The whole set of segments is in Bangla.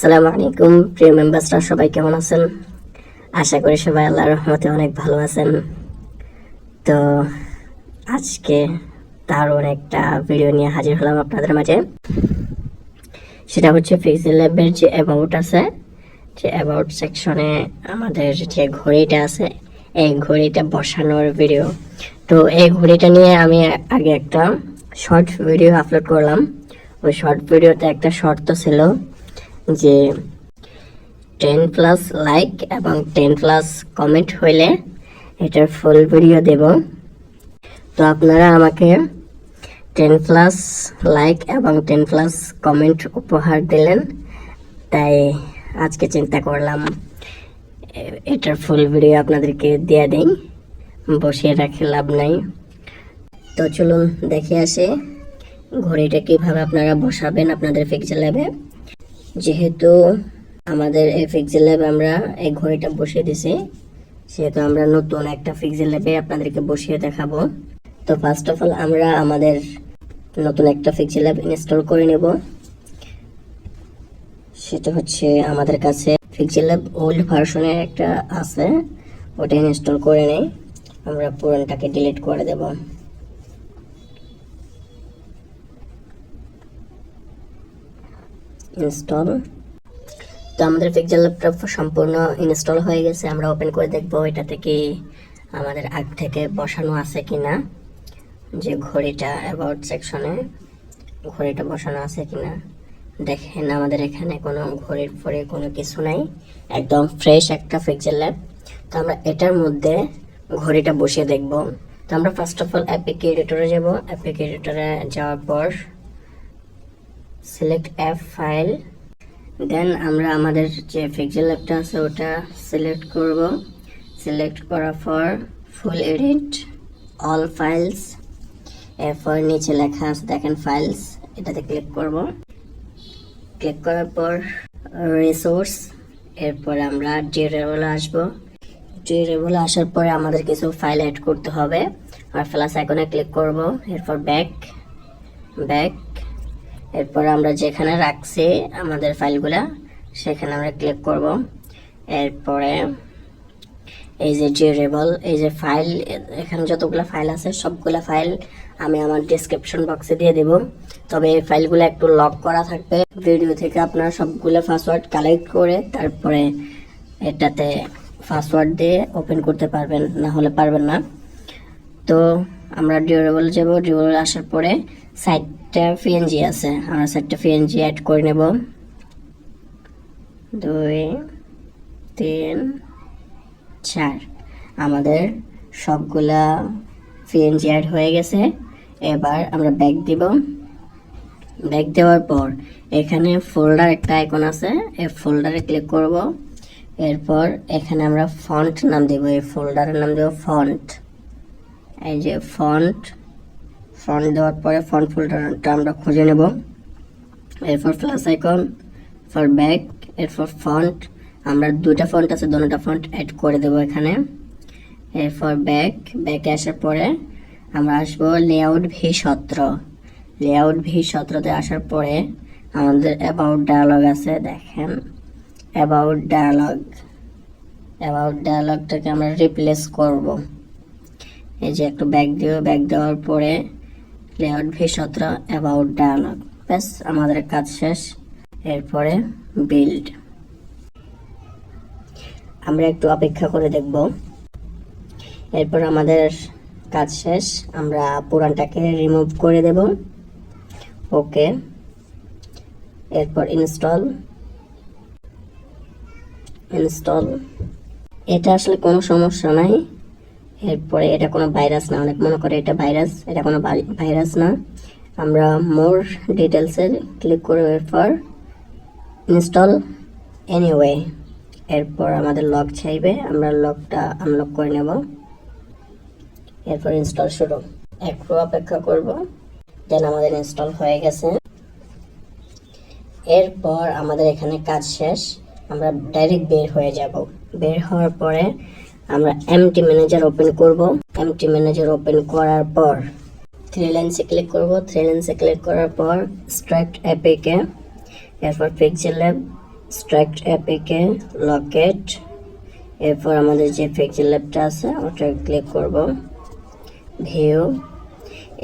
আসসালামু আলাইকুম, প্রিয় মেম্বার্সরা সবাই কেমন আছেন? আশা করি সবাই আল্লাহর রহমতে অনেক ভালো আছেন। তো আজকে দারুণ একটা ভিডিও নিয়ে হাজির হলাম আপনাদের মাঝে। সেটা হচ্ছে ফিক্সেল ল্যাবের যে অ্যাবাউট আছে, যে অ্যাবাউট সেকশনে আমাদের যে ঘড়িটা আছে, এই ঘড়িটা বসানোর ভিডিও তো এই ঘড়িটা নিয়ে আমি আগে একটা শর্ট ভিডিও আপলোড করলাম। ওই শর্ট ভিডিওতে একটা শর্ত ছিল। যে টেন প্লাস লাইক এবং টেন প্লাস কমেন্ট হইলে এটার ফুল ভিডিও দেব। তো আপনারা আমাকে টেন প্লাস লাইক এবং টেন প্লাস কমেন্ট উপহার দিলেন, তাই আজকে চিন্তা করলাম এটার ফুল ভিডিও আপনাদেরকে দিয়ে দিই, বসিয়ে রাখে লাভ নাই। তো চলুন দেখে আসি, ঘড়িটা কীভাবে আপনারা বসাবেন আপনাদের ফিক্সড ল্যাবে যেহেতু আমাদের এই ফিক্সেল ল্যাবে আমরা এই ঘড়িটা বসিয়ে দিছি, সেহেতু আমরা নতুন একটা ফিক্সেল ল্যাবে আপনাদেরকে বসিয়ে দেখাবো। তো ফার্স্ট অফ অল আমরা আমাদের নতুন একটা ফিক্সেল ল্যাব ইনস্টল করে নেব। সেটা হচ্ছে আমাদের কাছে ফিক্সেল ল্যাব ওল্ড ভার্সনের একটা আছে, ওটা ইনস্টল করে নেই। আমরা পুরনটাকে ডিলিট করে দেব। ইনস্টল তো আমাদের পিকচার ল্যাপটপ সম্পূর্ণ ইনস্টল হয়ে গেছে, আমরা ওপেন করে দেখব এটা থেকে আমাদের আগ থেকে বসানো আছে কিনা, যে ঘড়িটা অ্যাবাউট সেকশনে ঘড়িটা বসানো আছে কিনা। দেখেন আমাদের এখানে কোনো ঘড়ির পরে কোনো কিছু নাই, একদম ফ্রেশ একটা পিকচার ল্যাব তো আমরা এটার মধ্যে ঘড়িটা বসিয়ে দেখব। তো আমরা ফার্স্ট অফ অল অ্যাপিক এডিটরে যাব। অ্যাপিক এডিটরে যাওয়ার পর সিলেক্ট অ্যাপ ফাইল দেন আমরা আমাদের যে পিক্সেল ল্যাবটা আছে ওটা সিলেক্ট করব। সিলেক্ট করার পর ফুল এডিট অল ফাইলস এরপর নিচে লেখা আছে, দেখেন ফাইলস এটাতে ক্লিক করব। ক্লিক করার পর রিসোর্স এরপর আমরা ডিউরেবল আসব। ডিউরেবল আসার পরে আমাদের কিছু ফাইল অ্যাড করতে হবে। আর প্লাস আইকনে ক্লিক করব। এরপর ব্যাক ব্যাক এরপর আমরা যেখানে রাখছি আমাদের ফাইলগুলা, সেখানে আমরা ক্লিক করব। এরপরে এই যে ডিউরেবল এই যে ফাইল এখানে যতগুলো ফাইল আছে, সবগুলা ফাইল আমি আমার ডিসক্রিপশন বক্সে দিয়ে দেব। তবে এই ফাইলগুলো একটু লক করা থাকবে। ভিডিও থেকে আপনারা সবগুলো পাসওয়ার্ড কালেক্ট করে তারপরে এটাতে পাসওয়ার্ড দিয়ে ওপেন করতে পারবেন, না হলে পারবেন না। তো আমরা ডিউরেবল যাব ডিউরেবল আসার পরে সাইডটা পিএনজি আছে, আমরা সাইডটা পিএনজি অ্যাড করে নেব। দুই, তিন, চার। আমাদের সবগুলা পিএনজি অ্যাড হয়ে গেছে। এবার আমরা ব্যাক দিব। ব্যাক দেওয়ার পর এখানে ফোল্ডার একটা আইকন আছে, এই ফোল্ডারে ক্লিক করব। এরপর এখানে আমরা ফন্ট নাম দেব, এই ফোল্ডারের নাম দেব ফন্ট এই যে ফন্ট ফন্ট দেওয়ার পরে ফন্ট ফোল্ডারটা আমরা খুঁজে নেব। এরপর প্লাস আইকন ফর ব্যাক এরপর ফন্ট আমরা দুটা ফন্ট আছে, দুটা ফন্ট অ্যাড করে দেব এখানে। এরপর ব্যাক ব্যাকে আসার পরে আমরা আসব লেআউট ভি সতেরো। লেআউট ভি সতেরোতে আসার পরে আমাদের অ্যাবাউট ডায়ালগ আছে, দেখেন। অ্যাবাউট ডায়ালগ অ্যাবাউট ডায়ালগটাকে আমরা রিপ্লেস করব। এই যে একটু ব্যাক দিও ব্যাক দেওয়ার পরে লেআউট ভি সতেরো অ্যাবাউট ডায়ালগ ব্যাস, আমাদের কাজ শেষ। এরপরে বিল্ড আমরা একটু অপেক্ষা করে দেখব। এরপর আমাদের কাজ শেষ। আমরা পুরানটাকে রিমুভ করে দেব। ওকে এরপর ইনস্টল ইনস্টল এটা আসলে কোনো সমস্যা নাই। এরপরে এটা কোনো ভাইরাস না, অনেক মনে করে এটা ভাইরাস এটা কোনো ভাইরাস না। আমরা মোর ডিটেলসে ক্লিক করে এরপর ইনস্টল এনিওয়ে এরপর আমাদের লক চাইবে, আমরা লকটা আনলক করে নেব। এরপর ইনস্টল শুরু। একটু অপেক্ষা করব দেন আমাদের ইনস্টল হয়ে গেছে। এরপর আমাদের এখানে কাজ শেষ, আমরা ডাইরেক্ট বের হয়ে যাব। বের হওয়ার পরে আমরা এমটি ম্যানেজার ওপেন করব। এমটি ম্যানেজার ওপেন করার পর থ্রি লাইনসে ক্লিক করব। থ্রি লাইনসে ক্লিক করার পর স্ট্রাইট অ্যাপেকে এরপর পিকচার ল্যাব স্ট্রাইক্ট অ্যাপিকে লকেট এরপর আমাদের যে পিকচার ল্যাবটা আছে, ওটা ক্লিক করব। ভিউ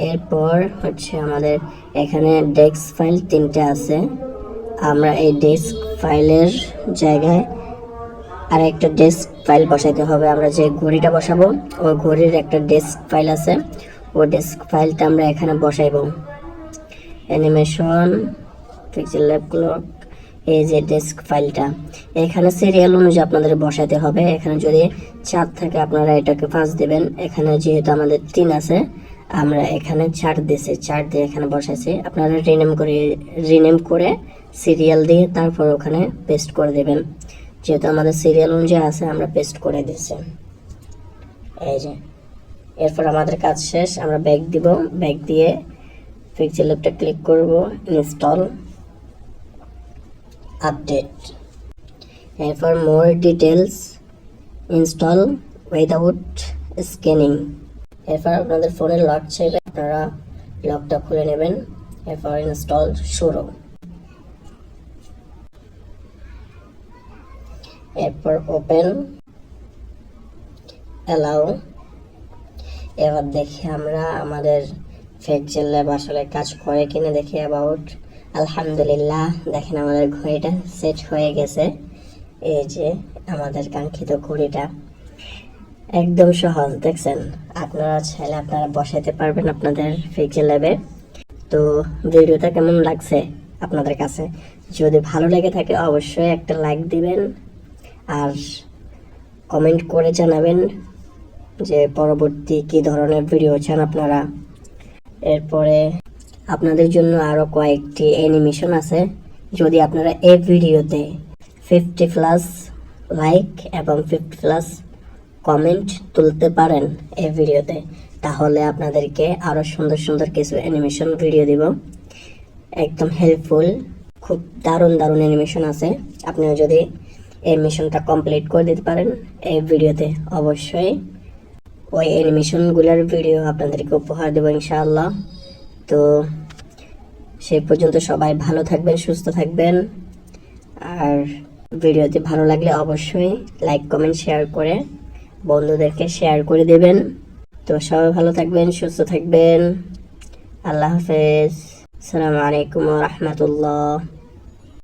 এরপর হচ্ছে আমাদের এখানে ডেস্ক ফাইল তিনটে আছে। আমরা এই ডেস্ক ফাইলের জায়গায় আর একটা ডেস্ক ফাইল বসাইতে হবে। আমরা যে ঘড়িটা বসাবো ওই ঘড়ির একটা ডেস্ক ফাইল আছে। ও ডেস্ক ফাইলটা আমরা এখানে বসাইবো। অ্যানিমেশন পিক্সেল ক্লক এই যে ডেস্ক ফাইলটা এখানে সিরিয়াল অনুযায়ী আপনাদের বসাতে হবে। এখানে যদি চার থাকে, আপনারা এটাকে পাঁচ দেবেন। এখানে যেহেতু আমাদের তিন আছে, আমরা এখানে চার দিয়েছি। চার দিয়ে এখানে বসাইছি। আপনারা রিনেম করে রিনেম করে সিরিয়াল দিয়ে তারপর ওখানে পেস্ট করে দেবেন। যেহেতু আমাদের সিরিয়াল অনুযায়ী আছে, আমরা পেস্ট করে দিচ্ছি এই যে, এরপর আমাদের কাজ শেষ, আমরা ব্যাগ দিব। ব্যাগ দিয়ে পিকচার ল্যাবটা ক্লিক করব ইনস্টল আপডেট এরপর more details install without scanning এরপর আপনাদের ফোনের লক চাইবে আপনারা লকটা খুলে নেবেন। এরপর ইনস্টল শুরু। এরপর ওপেন অ্যালাউ এবার দেখি আমরা আমাদের ফ্যাকচার ল্যাব আসলে কাজ করে কিনা দেখি অ্যাবাউট আলহামদুলিল্লাহ, দেখেন আমাদের ঘড়িটা সেট হয়ে গেছে, এই যে আমাদের কাঙ্ক্ষিত ঘড়িটা, একদম সহজ, দেখছেন? আপনারা চাইলে আপনারা বসাইতে পারবেন আপনাদের ফ্যাকচার ল্যাবে তো ভিডিওটা কেমন লাগছে আপনাদের কাছে? যদি ভালো লেগে থাকে অবশ্যই একটা লাইক দিবেন আর কমেন্ট করে জানাবেন যে পরবর্তী কি ধরনের ভিডিও চান আপনারা। এরপরে আপনাদের জন্য আরও কয়েকটি অ্যানিমেশন আছে। যদি আপনারা এই ভিডিওতে ফিফটি প্লাস লাইক এবং ফিফটি প্লাস কমেন্ট তুলতে পারেন এই ভিডিওতে তাহলে আপনাদেরকে আরও সুন্দর সুন্দর কিছু অ্যানিমেশন ভিডিও দিব। একদম হেল্পফুল খুব দারুণ দারুণ অ্যানিমেশন আছে। আপনিও যদি এই মিশনটা কমপ্লিট করে দিতে পারেন। এই ভিডিওতে অবশ্যই ওই অ্যানিমেশনগুলোর ভিডিও আপনাদেরকে উপহার দেবো ইনশাআল্লাহ। তো সেই পর্যন্ত সবাই ভালো থাকবেন, সুস্থ থাকবেন। আর ভিডিওটি ভালো লাগলে অবশ্যই লাইক কমেন্ট শেয়ার করে বন্ধুদেরকে শেয়ার করে দেবেন। তো সবাই ভালো থাকবেন, সুস্থ থাকবেন। আল্লাহ হাফেজ। আসসালামু আলাইকুম রহমতুল্লাহ।